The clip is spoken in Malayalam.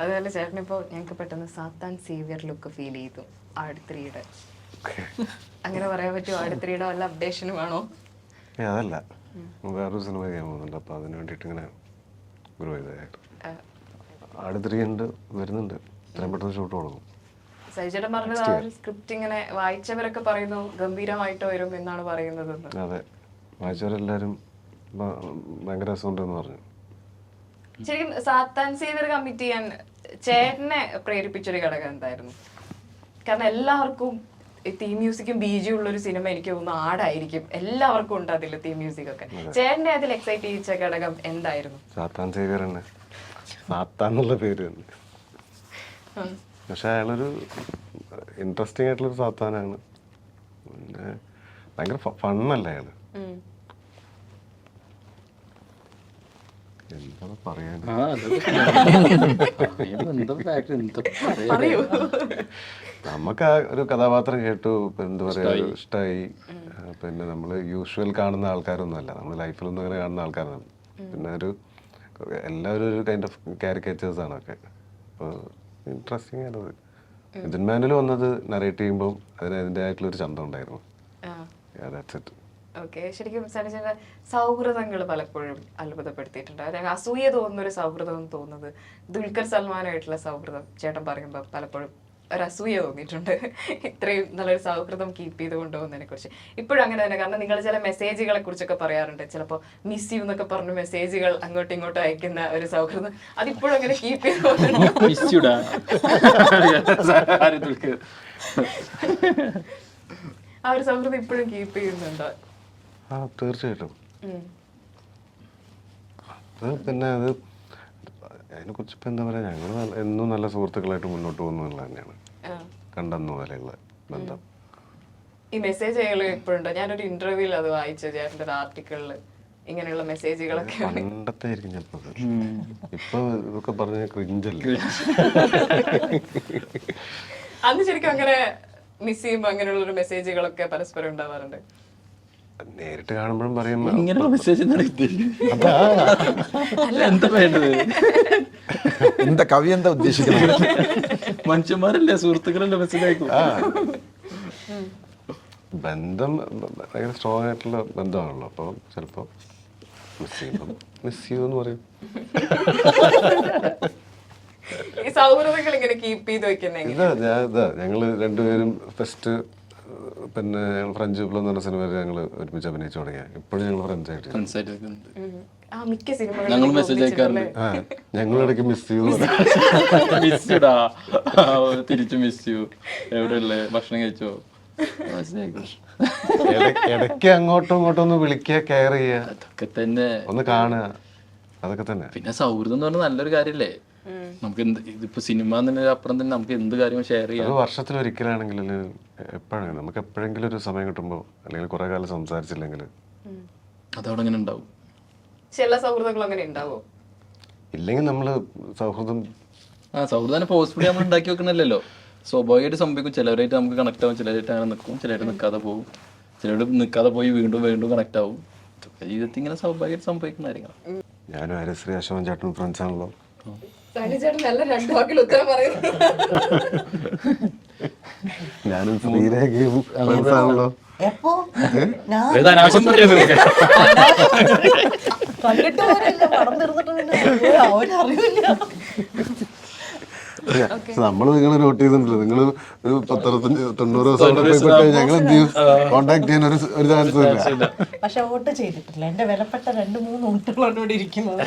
അതുപോലെ ചേട്ടനിപ്പോ ഞങ്ങൾക്ക് പെട്ടെന്ന് സാത്താൻ സേവിയർ ലുക്ക് ഫീൽ ചെയ്തു. ആടുത്രിയുടെ അങ്ങനെ പറയാൻ പറ്റുമോ? ആടുത്രിയുടെ വല്ല അപ്ഡേഷനും വേണോ? അതല്ല. വേറൊരു സിനിമ ചെയ്യാൻ പോകുന്നുണ്ട്. അപ്പോൾ അതിന് വേണ്ടിയിട്ട് ഇങ്ങനെ ഗ്രോ ചെയ്തതായിട്ട്. ആ, ആട് ഉണ്ട് വരുന്നുണ്ട്. ഇത്രയും പെട്ടെന്ന് ഷൂട്ട് തുടങ്ങും സജിചേട്ടൻ പറഞ്ഞത് ആ ഒരു സ്ക്രിപ്റ്റ് ഇങ്ങനെ വായിച്ചവരൊക്കെ പറയുന്നു ഗംഭീരമായിട്ട് വരും എന്നാണ് പറയുന്നത്. അതെ. വായിച്ചവരെല്ലാരും ഭയങ്കര രസമുണ്ടെന്ന് പറഞ്ഞു. ശരിക്കും സാത്താൻ സേവർ കമ്മിറ്റ് ചെയ്യാൻ ചേട്ടനെ പ്രേരിപ്പിച്ചൊരു ഘടകം എന്തായിരുന്നു? കാരണം എല്ലാവർക്കും തീം മ്യൂസിക്കും ബീജും ഉള്ള ഒരു സിനിമ എനിക്ക് തോന്നുന്നു ആടായിരിക്കും. എല്ലാവർക്കും ഉണ്ട് അതിൽ തീം മ്യൂസിക് ഒക്കെ. ചേട്ടനെ അതിൽ എക്സൈറ്റ് ചെയ്യിച്ച ഘടകം എന്തായിരുന്നു? സാത്താൻ സേവിയർ തന്നെ. സാത്താൻ എന്നുള്ള പേര്. പക്ഷെ അയാളൊരു ഇൻട്രസ്റ്റിംഗ് ആയിട്ടുള്ളൊരു സാത്താനാണ്. പിന്നെ ഭയങ്കര ഫണ്ണല്ല അയാൾ? പറയാൻ? ആ അതൊക്കെ പറയുമ്പോ എന്താ fact, എന്താ പറയാ? നമുക്ക് ആ ഒരു കഥാപാത്രം കേട്ടു. ഇപ്പൊ എന്താ പറയാ ഇഷ്ടമായി പിന്നെ നമ്മൾ യൂഷ്വൽ കാണുന്ന ആൾക്കാരൊന്നുമല്ല നമ്മൾ ലൈഫിലൊന്നും അങ്ങനെ കാണുന്ന ആൾക്കാരാണ് പിന്നെ ഒരു എല്ലാവരും ഒരു കൈൻഡ് ഓഫ് കാരിക്കേച്ചേഴ്സ് ആണ് ഒക്കെ. അപ്പോൾ ഇൻട്രസ്റ്റിംഗ് ആണത്. മിഥുൻ മാനുവൽ വന്നത് നറേറ്റ് ചെയ്യുമ്പോൾ അതിന് അതിന്റെതായിട്ടുള്ള ഒരു ചന്തം ഉണ്ടായിരുന്നു. ആ. ദാറ്റ്സ് ഇറ്റ് ഓക്കെ ശരിക്കും സനിച്ചേട്ടൻ സൗഹൃദങ്ങൾ പലപ്പോഴും അത്ഭുതപ്പെടുത്തിയിട്ടുണ്ട്. അതായത് അസൂയ തോന്നുന്ന ഒരു സൗഹൃദം എന്ന് തോന്നുന്നത് ദുൽഖർ സൽമാനായിട്ടുള്ള സൗഹൃദം ചേട്ടൻ പറയുമ്പോൾ പലപ്പോഴും ഒരു അസൂയ തോന്നിയിട്ടുണ്ട്. ഇത്രയും നല്ലൊരു സൗഹൃദം കീപ്പ് ചെയ്ത് കൊണ്ടുപോകുന്നതിനെ കുറിച്ച് ഇപ്പോഴും അങ്ങനെ തന്നെ. കാരണം നിങ്ങൾ ചില മെസ്സേജുകളെ കുറിച്ചൊക്കെ പറയാറുണ്ട്. ചിലപ്പോൾ മിസ് യു എന്നൊക്കെ പറഞ്ഞ് മെസ്സേജുകൾ അങ്ങോട്ടും ഇങ്ങോട്ടും അയക്കുന്ന ഒരു സൗഹൃദം അതിപ്പോഴും അങ്ങനെ കീപ്പ് ചെയ്ത് പോകുന്നുണ്ട്? ആ ഒരു സൗഹൃദം ഇപ്പോഴും കീപ്പ് ചെയ്യുന്നുണ്ടോ. ആ തീർച്ചയായിട്ടും. അത് പിന്നെ അത് അതിനെക്കുറിച്ച് ഇപ്പം എന്താ പറയുക ഞങ്ങൾ എന്നും നല്ല സുഹൃത്തുക്കളായിട്ട് മുന്നോട്ട് പോകുന്നു എന്നുള്ളത് തന്നെയാണ്. കണ്ടെന്നു പോലെയുള്ള ബന്ധം. ഈ മെസ്സേജ് അയാൾ എപ്പോഴുണ്ടോ ഞാനൊരു ഇന്റർവ്യൂവിൽ അത് വായിച്ചു ചേട്ടന്റെ ഒരു ആർട്ടിക്കിളിൽ ഇങ്ങനെയുള്ള മെസ്സേജുകളൊക്കെ പണ്ടത്തെ ആയിരിക്കും ചിലപ്പോൾ ഇപ്പൊ ഇതൊക്കെ പറഞ്ഞ ക്രിഞ്ചല്ലേ അന്ന് ശരിക്കും അങ്ങനെ മിസ് ചെയ്യുമ്പോൾ അങ്ങനെയുള്ള ഒരു മെസ്സേജുകളൊക്കെ പരസ്പരം ഉണ്ടാവാറുണ്ട്. നേരിട്ട് കാണുമ്പോഴും പറയും ഇങ്ങനെയുള്ള മെസ്സേജ് എന്താ വേണ്ടത്? എന്താ കവി എന്താ ഉദ്ദേശിക്കുന്നത്? മനുഷ്യന്മാരല്ലേ സുഹൃത്തുക്കളല്ലേ മെസ്സേജ് അയക്കും. ബന്ധം ഭയങ്കര സ്ട്രോങ് ആയിട്ടുള്ള ബന്ധമാണല്ലോ. അപ്പോൾ ചിലപ്പോൾ മിസ് ചെയ്യുമ്പം മിസ് ചെയ്യൂ എന്ന് പറയും. ഈ സൗഹൃദങ്ങൾ ഇങ്ങനെ കീപ്പ് ചെയ്ത് വെക്കുന്നേ ഇതാ ഞാൻ ഇതാ ഞങ്ങൾ രണ്ടുപേരും ഫസ്റ്റ് പിന്നെ ഞങ്ങൾ ഫ്രഞ്ച് വിപ്ലവം എന്ന് പറഞ്ഞ സിനിമയിൽ ഞങ്ങൾ ഒരുമിച്ച് അഭിനയിച്ചു തുടങ്ങിയ. ഇപ്പോഴും ഞങ്ങൾ ഫ്രണ്ട്സ് ആയിട്ട് ഫ്രണ്ട്സ് ഞങ്ങൾ മെസ്സേജ് അയക്കാറുണ്ട്. ഞങ്ങൾ ഇടയ്ക്ക് മിസ് ചെയ്യൂ തിരിച്ചു മിസ് എവിടെയല്ലേ ഭക്ഷണം കഴിച്ചോ? ഇടയ്ക്ക് അങ്ങോട്ടും ഇങ്ങോട്ടും ഒന്ന് വിളിക്കുക കെയർ ചെയ്യുക. അതൊക്കെ തന്നെ. ഒന്ന് കാണുക. അതൊക്കെ തന്നെ. പിന്നെ സൗഹൃദം എന്ന് പറഞ്ഞാൽ നല്ലൊരു കാര്യല്ലേ? നമുക്ക് എന്ത് ഇതിപ്പോ സിനിമ അപ്പുറം തന്നെ നമുക്ക് എന്ത് കാര്യവും ഷെയർ ചെയ്യാം. വർഷത്തിൽ ഒരിക്കലാണെങ്കിൽ എപ്പോഴെങ്കിലും നമുക്ക് എപ്പോഴെങ്കിലും ഒരു സമയം കിട്ടുമ്പോൾ അല്ലെങ്കിൽ കുറെ കാലം സംസാരിച്ചില്ലെങ്കിൽ അതവിടെ അങ്ങനെ ഉണ്ടാവും. ചില സൗഹൃദങ്ങൾ അങ്ങനെ ഉണ്ടാവോ? ഇല്ലെങ്കിൽ നമ്മൾ സൗഹൃദം ആ സൗഹൃദം പോസിബിളി നമ്മൾ ഉണ്ടാക്കി വെക്കണല്ലോ സ്വാഭാവികമായിട്ട് സംഭവിക്കും. ചിലവരായിട്ട് നമുക്ക് കണക്ട് ആവും. ചിലരായിട്ട് അങ്ങനെ നിൽക്കും ചിലരായിട്ട് നിൽക്കാതെ പോകും. ചിലരോട് നിൽക്കാതെ പോയി വീണ്ടും വീണ്ടും കണക്ട് ആവും. ജീവിതത്തിൽ ഇങ്ങനെ സ്വാഭാവികമായിട്ട് സംഭവിക്കുന്ന കാര്യങ്ങളാണ്. ഞാനും ആര്യശ്രീ അശോകൻ ചേട്ടനും ഫ്രണ്ട്സ് ആണല്ലോ. ഞാനും ശ്രീരേഖയും ഫ്രണ്ട്സ് ആണല്ലോ എപ്പോ ഞാൻ ഏത് അനാവശ്യം പറയരുത്. കണ്ടിട്ട് പോരല്ല പടം തീർന്നിട്ട് പിന്നെ അവരറിയില്ല നമ്മൾ നിങ്ങൾ നോട്ട് ചെയ്തിട്ടുണ്ടല്ലോ. നിങ്ങൾ ഒരു പത്തറുപത്തഞ്ച് തൊണ്ണൂറ് ദിവസം ഞങ്ങൾ എന്ത് ചെയ്യും? കോണ്ടാക്ട് ചെയ്യാൻ ഒരു ചാൻസ് ചാൻസും ഇല്ല. പക്ഷെ വോട്ട് ചെയ്തിട്ടില്ല. എന്റെ വിലപ്പെട്ട രണ്ട് മൂന്ന് വോട്ടുകളോട് ഇരിക്കുന്നത്.